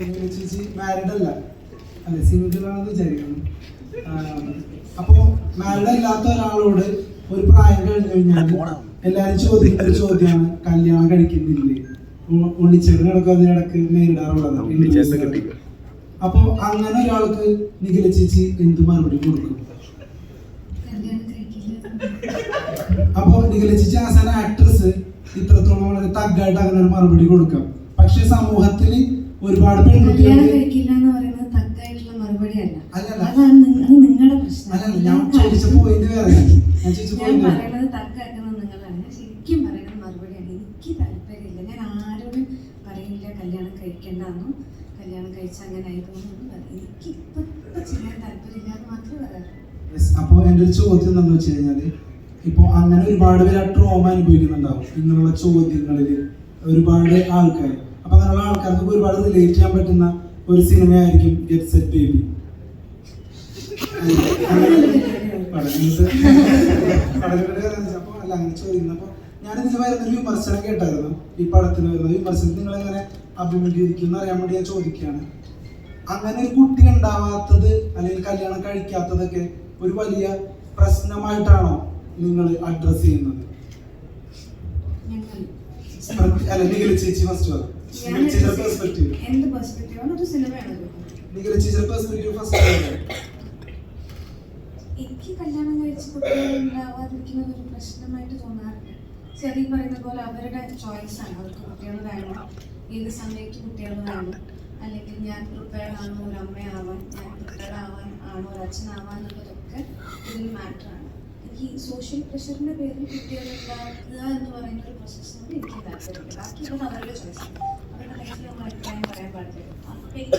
നിഖില ചേച്ചി മാരിഡ് അല്ല? അല്ലെ സിംഗിൾ ആണെന്ന് വിചാരിക്കുന്നു. അപ്പോ മാരിഡ് അല്ലാത്ത ഒരാളോട് ഒരു പ്രായം കഴിഞ്ഞു കഴിഞ്ഞാൽ എല്ലാരും ചോദിക്കുന്ന ഒരു ചോദ്യമാണ് കല്യാണം കഴിക്കുന്നില്ലേ? ഉ- ഉണ്ണിച്ചേട്ടനടക്കം അതിനിടക്ക് നേരിടാറുള്ളത്. അപ്പോ അങ്ങനെ ഒരാൾക്ക് നിഖില ചേച്ചി എന്ത് മറുപടി കൊടുക്കും? അപ്പോ നിഖില ചേച്ചി ആസാന ആക്ട്രസ് ഇത്രത്തോളം വളരെ തഗ്ഗായിട്ട് അങ്ങനെ ഒരു മറുപടി കൊടുക്കാം. പക്ഷെ സമൂഹത്തിൽ ഒരുപാട് കല്യാണം കഴിക്കേണ്ടെന്നോ കല്യാണം കഴിച്ച അങ്ങനെ ആയതൊന്നും പറയും എനിക്ക് ഇപ്പൊ ഇപ്പൊ ചെയ്യാൻ താല്പര്യമില്ല മാത്രമേ പറയാറുള്ളൂ. അപ്പോൾ എന്റെ ഒരു ചോദ്യം എന്താണെന്ന് വെച്ച് കഴിഞ്ഞാൽ ഇപ്പോൾ അങ്ങനെ ഒരുപാട് പേര് ആ ട്രോമ അനുഭവിക്കുന്നുണ്ടാവും. ഇങ്ങനെയുള്ള ചോദ്യങ്ങളിൽ ഒരുപാട് ആൾക്കാർ അങ്ങനെയുള്ള ആൾക്കാർക്ക് ഒരുപാട് റിലേറ്റ് ചെയ്യാൻ പറ്റുന്ന ഒരു സിനിമയായിരിക്കും ഗെറ്റ് സെറ്റ് ബേബി അല്ല അങ്ങനെ ഞാൻ ഞാനിതിൽ വരുന്ന ഒരു വിമർശനം കേട്ടായിരുന്നു ഈ പടത്തിന് വരുന്ന വിമർശനം നിങ്ങൾ എങ്ങനെ അഭിമുഖീകരിക്കുന്ന അറിയാൻ വേണ്ടി ഞാൻ ചോദിക്കുകയാണ്. അങ്ങനെ ഒരു കുട്ടി ഉണ്ടാവാത്തത് അല്ലെങ്കിൽ കല്യാണം കഴിക്കാത്തതൊക്കെ ഒരു വലിയ പ്രശ്നമായിട്ടാണോ നിങ്ങൾ അഡ്രസ് ചെയ്യുന്നത്? അല്ല നിഖിൽ ചേച്ചി ഫസ്റ്റ് പറ. നിഖില ചേച്ചിയുടെ പെർസ്പെക്റ്റീവ് എന്ത് പെർസ്പെക്റ്റീവാണ് ഒരു സിനിമയാണല്ലോ നിഖില ചേച്ചിയുടെ പെർസ്പെക്റ്റീവ് ഫസ്റ്റ് എനിക്ക് കല്യാണം കഴിച്ച കുട്ടികളുണ്ടാവാതിരിക്കുന്ന ഒരു പ്രശ്നമായിട്ട് തോന്നാറില്ല. ശരി അതീ പറയുന്ന പോലെ അവരുടെ ചോയ്സ് ആണ്. അവർക്ക് കുട്ടികൾ വേണം. ഏത് സമയത്ത് കുട്ടികൾ വേണം. അല്ലെങ്കിൽ ഞാൻ പ്രിപ്പയർഡ് ആണോ ഒരു അമ്മയാവാൻ ഞാൻ പ്രിപ്പയർഡ് ആവാൻ ആണോ ഒരു അച്ഛനാവാൻ എന്നുള്ളതൊക്കെ ഇതിൽ മാറ്റർ ആണ്. എനിക്ക് ഈ സോഷ്യൽ പ്രഷറിന്റെ പേരിൽ കുട്ടികൾ ഉണ്ടാക്കുക എന്ന് പറയുന്ന ഒരു പ്രോസസ്സിനോട് എനിക്ക് താല്പര്യമില്ല. ബാക്കി അവരുടെ ചോയ്സ് അവരുടെ ലൈഫിൽ നമ്മൾ അഭിപ്രായം പറയാൻ പാടില്ല അപ്പൊ എനിക്ക്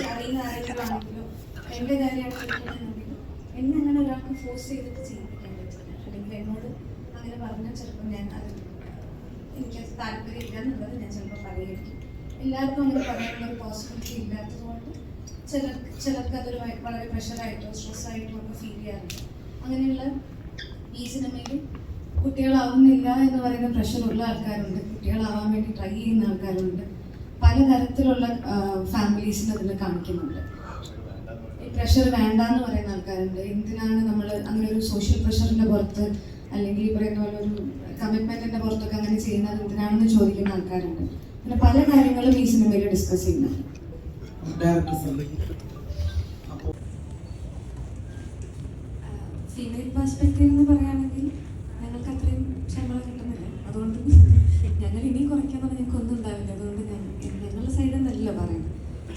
എന്റെ ഒരാൾക്ക് ഞാൻ എന്നുള്ളത് ഞാൻ എല്ലാവർക്കും അങ്ങനെ പറയാനുള്ള പോസിബിലിറ്റി ഇല്ലാത്തതുകൊണ്ട് ചിലർക്ക് ചിലർക്ക് അതൊരു വളരെ പ്രഷറായിട്ടോ സ്ട്രെസ്സായിട്ടോ ഒക്കെ ഫീൽ ചെയ്യാറുണ്ട്. അങ്ങനെയുള്ള ഈ സിനിമയിൽ കുട്ടികളാവുന്നില്ല എന്ന് പറയുന്ന പ്രഷറുള്ള ആൾക്കാരുണ്ട്. കുട്ടികളാവാൻ വേണ്ടി ട്രൈ ചെയ്യുന്ന ആൾക്കാരുണ്ട്. പലതരത്തിലുള്ള ഫാമിലീസിന് അതിൽ കാണിക്കുന്നുണ്ട്. ഈ പ്രഷർ വേണ്ട എന്ന് പറയുന്ന ആൾക്കാരുണ്ട്. എന്തിനാണ് നമ്മൾ അങ്ങനെ ഒരു സോഷ്യൽ പ്രഷറിന്റെ പുറത്ത് അല്ലെങ്കിൽ ഈ പറയുന്ന പോലെ ഒരു കമ്മിറ്റ്മെന്റിന്റെ പുറത്തൊക്കെ അങ്ങനെ ചെയ്യുന്നത്? എന്തിനാണെന്ന് ചോദിക്കുന്ന ആൾക്കാരുണ്ട്. പിന്നെ പല കാര്യങ്ങളും ഈ സിനിമയിൽ ഡിസ്കസ് ചെയ്യുന്നുണ്ട് ഫീമെയിൽ പെർസ്പെക്റ്റീവ് എന്ന് പറയുകയാണെങ്കിൽ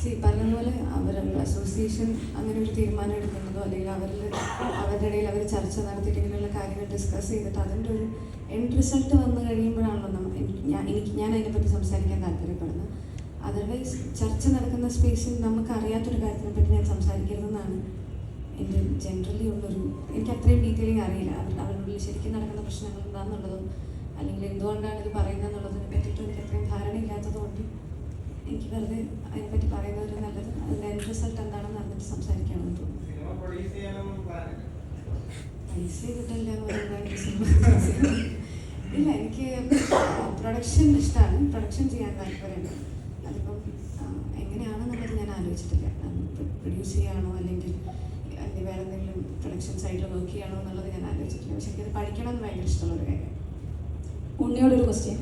ഈ പറഞ്ഞതുപോലെ അവരുടെ അസോസിയേഷൻ അങ്ങനെ ഒരു തീരുമാനം എടുക്കുന്നതോ അല്ലെങ്കിൽ അവരിൽ അവരുടെ ഇടയിൽ അവർ ചർച്ച നടത്തിയിട്ട് ഇങ്ങനെയുള്ള കാര്യങ്ങൾ ഡിസ്കസ് ചെയ്തിട്ട് അതിന്റെ ഒരു എൻഡ് റിസൾട്ട് വന്നു കഴിയുമ്പോഴാണല്ലോ നമ്മൾ ഞാൻ എനിക്ക് ഞാൻ അതിനെപ്പറ്റി സംസാരിക്കാൻ താല്പര്യപ്പെടുന്നത്. അതർവൈസ് ചർച്ച നടക്കുന്ന സ്പേസിൽ നമുക്ക് അറിയാത്തൊരു കാര്യത്തിനെ പറ്റി ഞാൻ സംസാരിക്കരുതെന്നാണ് എന്റെ ജനറലി ഉള്ളൊരു എനിക്ക് അത്രയും ഡീറ്റെയിലിംഗ് അറിയില്ല. അവരുടെ ഉള്ളിൽ ശരിക്കും നടക്കുന്ന പ്രശ്നങ്ങൾ എന്താണെന്നുള്ളതും അല്ലെങ്കിൽ എന്തുകൊണ്ടാണ് ഇത് പറയുന്നത് എന്നുള്ളതിനെ പറ്റിയിട്ട് എനിക്ക് അത്രയും ധാരണയില്ലാത്തതുകൊണ്ട് എനിക്ക് വെറുതെ അതിനെപ്പറ്റി പറയുന്നത് നല്ലത് അതിന്റെ എൻഡ് റിസൾട്ട് എന്താണെന്ന് അറിഞ്ഞിട്ട് സംസാരിക്കുകയാണെന്ന് തോന്നുന്നു പൈസ കിട്ടില്ല ഇല്ല എനിക്ക് പ്രൊഡക്ഷൻ ഇഷ്ടമാണ് പ്രൊഡക്ഷൻ ചെയ്യാൻ താല്പര്യമുണ്ട് അതിപ്പം എങ്ങനെയാണെന്നുള്ളത് ഞാൻ ആലോചിച്ചിട്ടില്ല. പ്രൊഡ്യൂസ് ചെയ്യാണോ അല്ലെങ്കിൽ അല്ലെങ്കിൽ വേറെ എന്തെങ്കിലും പ്രൊഡക്ഷൻ സൈഡിൽ വർക്ക് ചെയ്യണോ എന്നുള്ളത് ഞാൻ ആലോചിച്ചിട്ടില്ല. പക്ഷെ എനിക്കത് പഠിക്കണം എന്ന് ഭയങ്കര ഇഷ്ടമുള്ള ഒരു കാര്യം. ഉണ്ണിയോടൊരു ക്വസ്റ്റ്യൻ